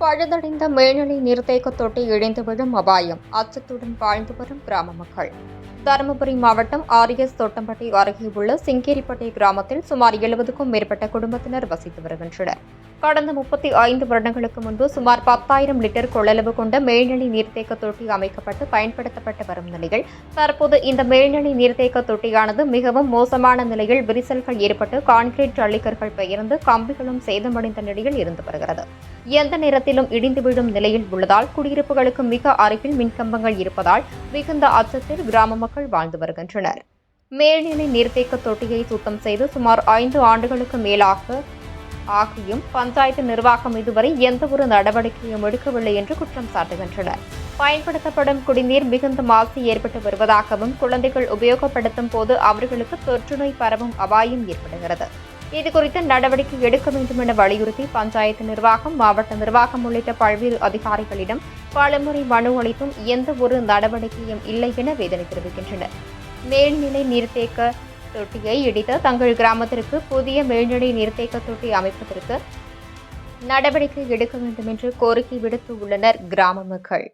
பழுதடைந்த மேல்நிலை நீர்த்தேக்க தொட்டி இழைந்து விழும் அபாயம். அச்சத்துடன் வாழ்ந்து வரும் கிராம மக்கள். தருமபுரி மாவட்டம் ஆர்எஸ் தோட்டம்பட்டி அருகே உள்ள சிங்கேரிப்பட்டி கிராமத்தில் சுமார் எழுபதுக்கும் மேற்பட்ட குடும்பத்தினர் வசித்து வருகின்றனர். கடந்த முப்பத்தி ஐந்து வருடங்களுக்கு முன்பு சுமார் பத்தாயிரம் லிட்டர் கொள்ளளவு கொண்ட மேல்நிலை நீர்த்தேக்க தொட்டி அமைக்கப்பட்டு பயன்படுத்தப்பட்டு வரும் நிலையில் தற்போது இந்த மேல்நிலை நீர்த்தேக்க தொட்டியானது மிகவும் மோசமான நிலையில் விரிசல்கள் ஏற்பட்டு கான்கிரீட் ஜல்லிக்கற்கள் பெயர்ந்து கம்பிகளும் சேதமடைந்த நிலையில் இருந்து வருகிறது. எந்த நேரத்திலும் இடிந்து விழும் நிலையில் உள்ளதால் குடியிருப்புகளுக்கு மிக அருகில் மின்கம்பங்கள் இருப்பதால் மிகுந்த அச்சத்தில் கிராம மக்கள் வாழ்ந்து வருகின்றனர். மேல்நிலை நீர்த்தேக்க தொட்டியை சுத்தம் செய்து சுமார் ஐந்து ஆண்டுகளுக்கு மேலாக ஆகியும் பஞ்சாயத்து நிர்வாகம் இதுவரை எந்தவொரு நடவடிக்கையும் எடுக்கவில்லை என்று குற்றம் சாட்டுகின்றனர். பயன்படுத்தப்படும் குடிநீர் மிகுந்த மாசு ஏற்பட்டு வருவதாகவும் குழந்தைகள் உபயோகப்படுத்தும் போது அவர்களுக்கு தொற்றுநோய் பரவும் அபாயம் ஏற்படுகிறது. இதுகுறித்து நடவடிக்கை எடுக்க வேண்டும் என வலியுறுத்தி பஞ்சாயத்து நிர்வாகம் மாவட்ட நிர்வாகம் உள்ளிட்ட பல்வேறு அதிகாரிகளிடம் பலமுறை மனு அளித்தும் எந்த ஒரு நடவடிக்கையும் இல்லை என வேதனை தெரிவிக்கின்றனர். மேல்நிலை நீர்த்தேக்க தொட்டியை இடித்து தங்கள் கிராமத்திற்கு புதிய மேல்நிலை நீர்த்தேக்க தொட்டி அமைப்பதற்கு நடவடிக்கை எடுக்க வேண்டும் என்று கோரிக்கை விடுத்து உள்ளனர் கிராம மக்கள்.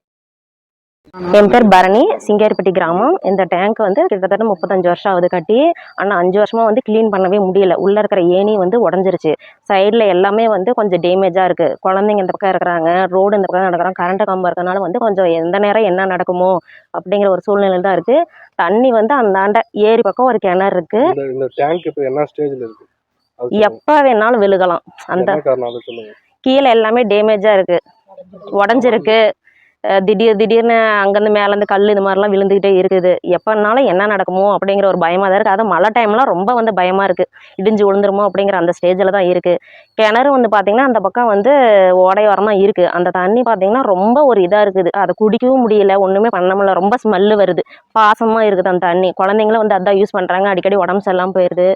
என் பேர் பரணி சிங்கேரிப்பட்டி கிராமம். இந்த டேங்க் வந்து கிட்டத்தட்ட முப்பத்தஞ்சு வருஷம் ஆகுது கட்டி. ஆனால் அஞ்சு வருஷமா வந்து க்ளீன் பண்ணவே முடியல. உள்ளே இருக்கிற ஏணி வந்து உடஞ்சிருச்சு. சைடில் எல்லாமே வந்து கொஞ்சம் டேமேஜாக இருக்குது குழந்தைங்க இந்த பக்கம் இருக்கிறாங்க. ரோடு இந்த பக்கம் நடக்கிறாங்க. கரண்ட் கம்பம் இருக்கறனால வந்து கொஞ்சம் எந்த நேரம் என்ன நடக்குமோ அப்படிங்கிற ஒரு சூழ்நிலை தான் இருக்குது தண்ணி வந்து அந்தாண்ட ஏரி பக்கம் ஒரு கிணறு இருக்குது இந்த இந்த டேங்க் இப்போ என்ன ஸ்டேஜ்ல இருக்கு? அது சொல்லுங்க. எப்போ வேணாலும் விழுகலாம். அந்த கீழே எல்லாமே டேமேஜாக இருக்குது உடஞ்சிருக்கு. திடீர் திடீர்னு அங்கேருந்து மேலேருந்து கல் இது மாதிரிலாம் விழுந்துக்கிட்டே இருக்குது. எப்போனாலும் என்ன நடக்குமோ அப்படிங்கிற ஒரு பயமாக தான் இருக்குது அதுவும் மழை டைம்லாம் ரொம்ப வந்து பயமாக இருக்குது இடிஞ்சு விழுந்துருமோ அப்படிங்கிற அந்த ஸ்டேஜில் தான் இருக்குது கிணறு வந்து பார்த்திங்கன்னா அந்த பக்கம் வந்து ஓடையோரமாக இருக்குது அந்த தண்ணி பார்த்திங்கன்னா ரொம்ப ஒரு இதாக இருக்குது. அதை குடிக்கவும் முடியல. ஒன்றுமே பண்ண முடியல. ரொம்ப ஸ்மெல்லு வருது. பாசமாக இருக்குது அந்த தண்ணி. குழந்தைங்களும் வந்து அதான் யூஸ் பண்ணுறாங்க அடிக்கடி உடம்பு சரியில்லாமல் போயிடுது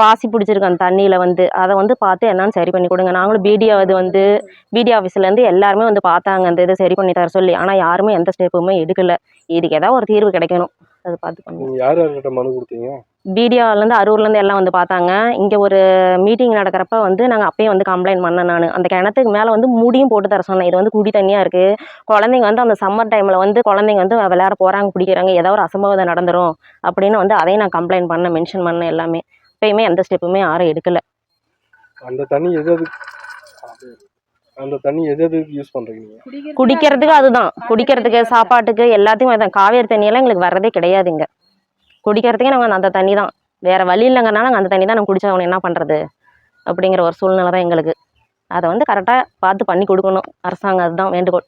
பாசி பிடிச்சிருக்கு அந்த தண்ணியில் வந்து. அதை வந்து பார்த்து என்னன்னு சரி பண்ணி கொடுங்க. நாங்களும் பிடிஓ இது வந்து பிடி ஆஃபீஸ்லேருந்து எல்லாருமே வந்து பார்த்தாங்க. அந்த இதை சரி பண்ணி தர சொல்லி. ஆனால் யாருமே எந்த ஸ்டெப்புமே எடுக்கல. இதுக்கு ஏதாவது ஒரு தீர்வு கிடைக்கணும். அது பார்த்து பண்ணுங்க. யார் யார்கிட்ட மனு கொடுத்தீங்க? பிடிஓலேருந்து அரூர்லேருந்து எல்லாம் வந்து பார்த்தாங்க. இங்கே ஒரு மீட்டிங் நடக்கிறப்ப வந்து நாங்கள் அப்பயும் வந்து கம்ப்ளைண்ட் பண்ணேன் நான். அந்த கிணத்துக்கு மேலே வந்து மூடியும் போட்டு தர சொன்னேன். இது வந்து குடி தண்ணியாக இருக்குது குழந்தைங்க வந்து அந்த சம்மர் டைமில் வந்து குழந்தைங்க வந்து விளையாட போகிறாங்க பிடிக்கிறாங்க ஏதோ ஒரு அசம்பாவிதம் நடந்துரும் அப்படின்னு வந்து அதையும் நான் கம்ப்ளைண்ட் பண்ணேன் மென்ஷன் பண்ணேன் எல்லாமே. இப்பயுமே எந்த ஸ்டெப்புமே யாரும் எடுக்கல. அந்த தண்ணி எது? அந்த தண்ணி எது எதுக்கு யூஸ் பண்றீங்க நீங்க? குடிக்கிறதுக்கு அதுதான். குடிக்கிறதுக்கு சாப்பாட்டுக்கு எல்லாத்தையும் அதான் காவேரி தண்ணியெல்லாம் எங்களுக்கு வர்றதே கிடையாது இங்கே. குடிக்கிறதுக்கே நாங்கள் அந்த தண்ணி தான். வேறு வழி இல்லைங்கனால நாங்கள் அந்த தண்ணி தான் நாங்கள் குடிச்சவங்க என்ன பண்ணுறது அப்படிங்கிற ஒரு சூழ்நிலை தான் எங்களுக்கு. அதை வந்து கரெக்டாக பார்த்து பண்ணி கொடுக்கணும். அரசாங்கம் அதுதான் வேண்டுகோள்.